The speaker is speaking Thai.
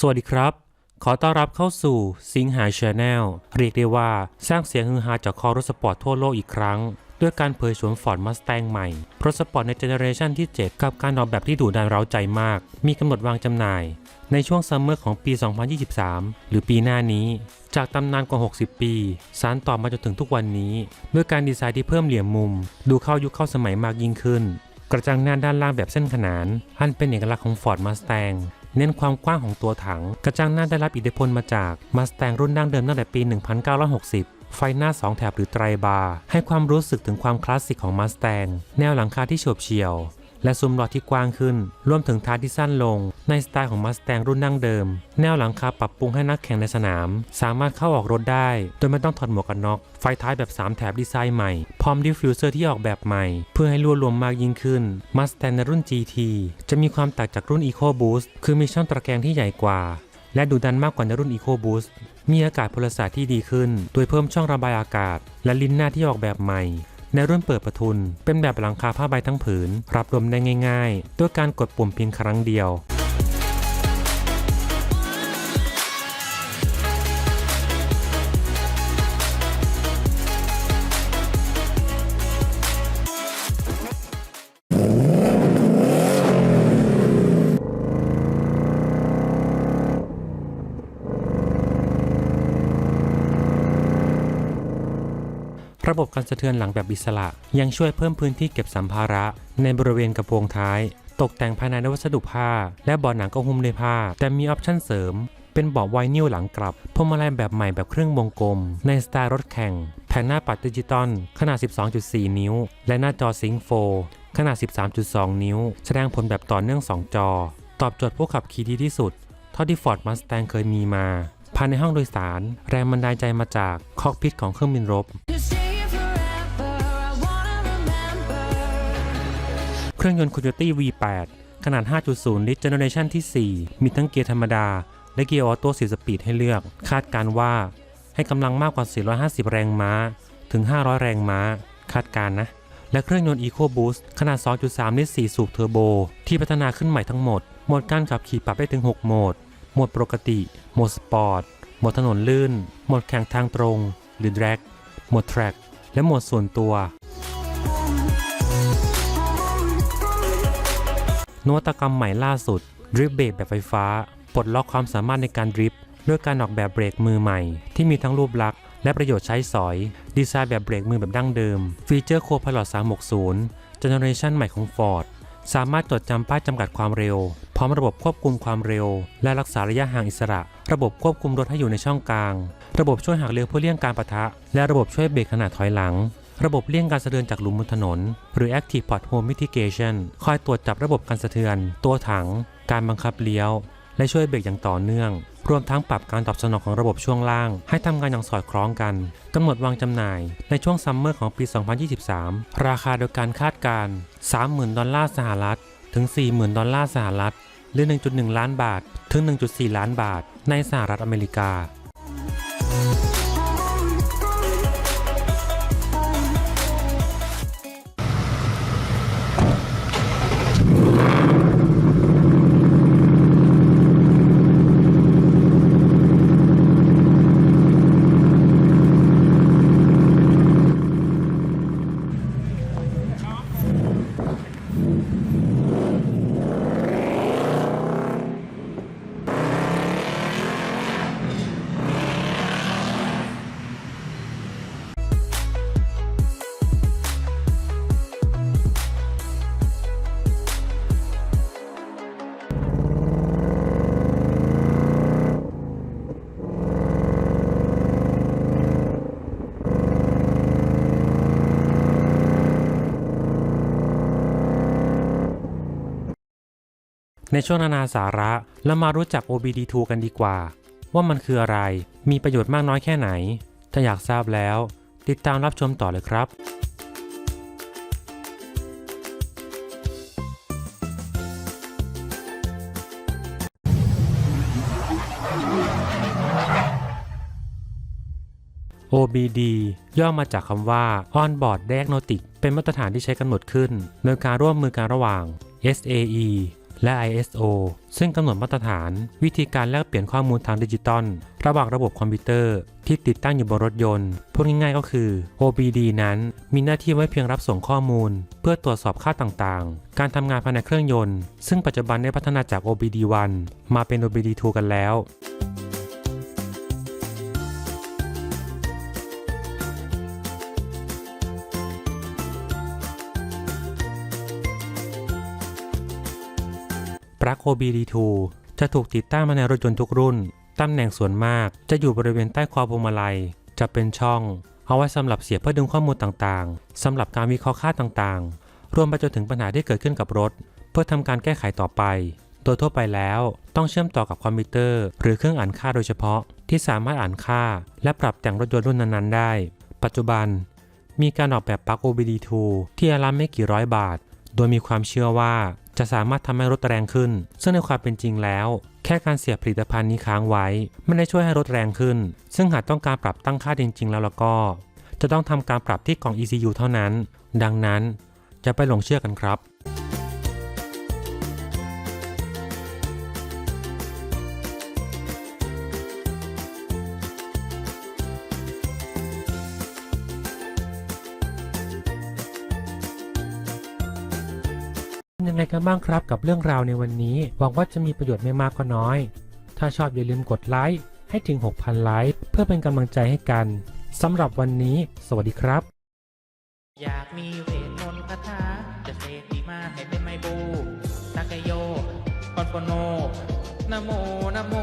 สวัสดีครับ ขอต้อนรับเข้าสู่สิงหาชาแนลเรียกได้ว่าสร้างเสียงฮือฮาจากคอรถสปอร์ตทั่วโลกอีกครั้ง ด้วยการเผยสวนฟอร์ดมัสแตงใหม่ รถสปอร์ตในเจเนอเรชันที่ 7 กับการออกแบบที่ดุดันเร้าใจมาก มีกำหนดวางจำหน่าย ในช่วงซัมเมอร์ของปี 2023 หรือปีหน้านี้ จากตำนานกว่า 60 ปี สารต่อมาจนถึงทุกวันนี้ ด้วยการดีไซน์ที่เพิ่มเหลี่ยมมุม ดูเข้ายุคเข้าสมัยมากยิ่งขึ้นกระจังหน้าด้านล่างแบบเส้นขนานอันเป็นเอกลักษณ์ของ Ford Mustang เน้นความกว้างของตัวถัง กระจังหน้าได้รับอิทธิพลมาจากมาสแตงรุ่นดั้งเดิมตั้งแต่ปี 1960 ไฟหน้า 2 แถบหรือไตรบาร์ให้ความรู้สึกถึงความคลาสสิกของมาสแตงแนวหลังคาที่โฉบเฉี่ยว และซุ้มล้อที่กว้างขึ้น รวมถึงท้ายที่สั้นลง ในสไตล์ของ Mustang รุ่นดั้งเดิม แนวหลังคาปรับปรุงให้นักแข่งในสนาม สามารถเข้าออกรถได้ โดยไม่ต้องถอดหมวกกันน็อก ไฟท้ายแบบ 3 แถบดีไซน์ใหม่ พร้อมดิฟฟิวเซอร์ที่ออกแบบใหม่ เพื่อให้รวดรวมมากยิ่งขึ้น Mustang ในรุ่น GT จะมีความต่างจากรุ่น EcoBoost คือมีช่องตะแกรงที่ใหญ่กว่า และดุดันมากกว่าในรุ่น EcoBoost มีอากาศพลศาสตร์ที่ดีขึ้น โดยเพิ่มช่องระบายอากาศ และลิ้นหน้าที่ออกแบบใหม่ ในรุ่นเปิดประทุน เป็นแบบหลังคาผ้าใบทั้งผืน รับลมได้ง่าย ๆ ด้วยการกดปุ่มเพียงครั้งเดียว ระบบการสะเทือนหลังแบบอิสระ ยังช่วยเพิ่มพื้นที่เก็บสัมภาระ ในบริเวณกระโปรงท้าย ตกแต่งภายในด้วยวัสดุผ้า และเบาะหนังก็หุ้มด้วยผ้า แต่มีออปชั่นเสริม เป็นเบาะไวนิลหลังกลับพวงมาลัยแบบใหม่แบบเครื่องวงกลม ในสไตล์รถแข่ง แผงหน้าปัดดิจิตอลขนาด 12.4 นิ้ว และหน้าจอซิงโฟขนาด 13.2 นิ้ว แสดงผลแบบต่อเนื่อง 2 จอ ตอบโจทย์ผู้ขับขี่ดีที่สุด เท่าที่ Ford Mustang เคยมีมา ภายในห้องโดยสาร แรงบันดาลใจมาจากคอกพิทของเครื่องบินรบ รื่องยนต์ Coyote V8 ขนาด 5.0 ลิตรเจเนอเรชันที่ 4 มีทั้งเกียร์ธรรมดา และเกียร์ออโต้4สปีดให้เลือก คาดการว่าให้กำลังมากกว่า 450 แรงม้า ถึง 500 แรงม้า คาดการนะ และเครื่องยนต์ EcoBoost ขนาด 2.3 ลิตร 4 สูบเทอร์โบ ที่พัฒนาขึ้นใหม่ทั้งหมด โหมดการขับขี่ปรับได้ถึง 6 โหมด โหมดปกติ โหมดสปอร์ต โหมดถนนลื่น โหมดแข่งทางตรง หรือ drag โหมด track และโหมดส่วนตัว นวัตกรรมใหม่ล่าสุดดริฟเบรกแบบไฟฟ้าปลดล็อกความสามารถในการดริฟต์ด้วยการออกแบบเบรกมือใหม่ ที่มีทั้งรูปลักษณ์และประโยชน์ใช้สอย ดีไซน์แบบเบรกมือแบบดั้งเดิม ฟีเจอร์โคพ i l o t 360 เจเนอเรชันใหม่ของ Ford สามารถจดจำป้ายจำกัดความเร็ว พร้อมระบบควบคุมความเร็ว และรักษาระยะห่างอิสระ ระบบควบคุมรถให้อยู่ในช่องกลาง ระบบช่วยหักเลี้ยวเพื่อเลี่ยงการปะทะ และระบบช่วยเบรกขณะถอยหลัง ระบบเลี่ยงการสะเทือนจากหลุมบนถนน หรือ Active Pothole Mitigation คอยตรวจจับระบบการสะเทือน ตัวถัง การบังคับเลี้ยว และช่วยเบรกอย่างต่อเนื่อง รวมทั้งปรับการตอบสนองของระบบช่วงล่าง ให้ทำงานอย่างสอดคล้องกันกำหนดวางจำหน่าย ในช่วงซัมเมอร์ของปี 2023 ราคาโดยการคาดการณ์30,000 ดอลลาร์สหรัฐ ถึง 40,000 ดอลลาร์สหรัฐ หรือ 1.1 ล้านบาท ถึง 1.4 ล้านบาท ในสหรัฐอเมริกา ในช่วงนานาสาระเรามารู้จัก OBD2 กันดีกว่า ว่ามันคืออะไร มีประโยชน์มากน้อยแค่ไหน ถ้าอยากทราบแล้ว ติดตามรับชมต่อเลยครับ OBD ย่อมาจากคำว่า On Board Diagnostic เป็นมาตรฐานที่ใช้กำหนดขึ้น โดยการร่วมมือกันระหว่าง SAE และ ISO ซึ่งกำหนดมาตรฐาน วิธีการแลกเปลี่ยนข้อมูลทางดิจิตอลระหว่างระบบคอมพิวเตอร์ ที่ติดตั้งอยู่บนรถยนต์พูดง่ายๆก็คือ OBD นั้นมีหน้าที่ไว้เพียงรับส่งข้อมูล เพื่อตรวจสอบค่าต่างๆ การทำงานภายในเครื่องยนต์ ซึ่งปัจจุบันได้พัฒนาจาก OBD1 มาเป็น OBD2 กันแล้ว ปลั๊ก OBD2 จะถูกติดตั้งมาในรถยนต์ทุกรุ่น ตำแหน่งส่วนมากจะอยู่บริเวณใต้คอพวงมาลัย จะเป็นช่อง เอาไว้สำหรับเสียบเพื่อดึงข้อมูลต่างๆ สำหรับการวิเคราะห์ค่าต่างๆ รวมไปจนถึงปัญหาที่เกิดขึ้นกับรถ เพื่อทำการแก้ไขต่อไป โดยทั่วไปแล้วต้องเชื่อมต่อกับคอมพิวเตอร์ หรือเครื่องอ่านค่าโดยเฉพาะ ที่สามารถอ่านค่า และปรับแต่งรถยนต์รุ่นนั้นๆ ได้ ปัจจุบัน มีการออกแบบปลั๊ก OBD2 ที่อารัมไม่กี่ร้อยบาท โดยมีความเชื่อว่า จะสามารถทำให้รถแรงขึ้น ซึ่งในความเป็นจริงแล้ว แค่การเสียบผลิตภัณฑ์นี้ค้างไว้ ไม่ได้ช่วยให้รถแรงขึ้น ซึ่งหากต้องการปรับตั้งค่าจริง ๆ แล้วแล้วก็ จะต้องทำการปรับที่กล่อง ECU เท่านั้น ดังนั้นจะไปหลงเชื่อกันครับ ยังไงกันบ้างครับกับเรื่องราวในวันนี้ หวังว่าจะมีประโยชน์ไม่มากก็น้อย ถ้าชอบอย่าลืมกดไลค์ให้ถึง 6,000 ไลค์เพื่อเป็นกำลังใจให้กันสำหรับวันนี้ สวัสดีครับ อยากมีเวทมนต์คาถาจะเสกดีมาให้เป็นไมบูตากโยคอนโฟโนนะโมนะโม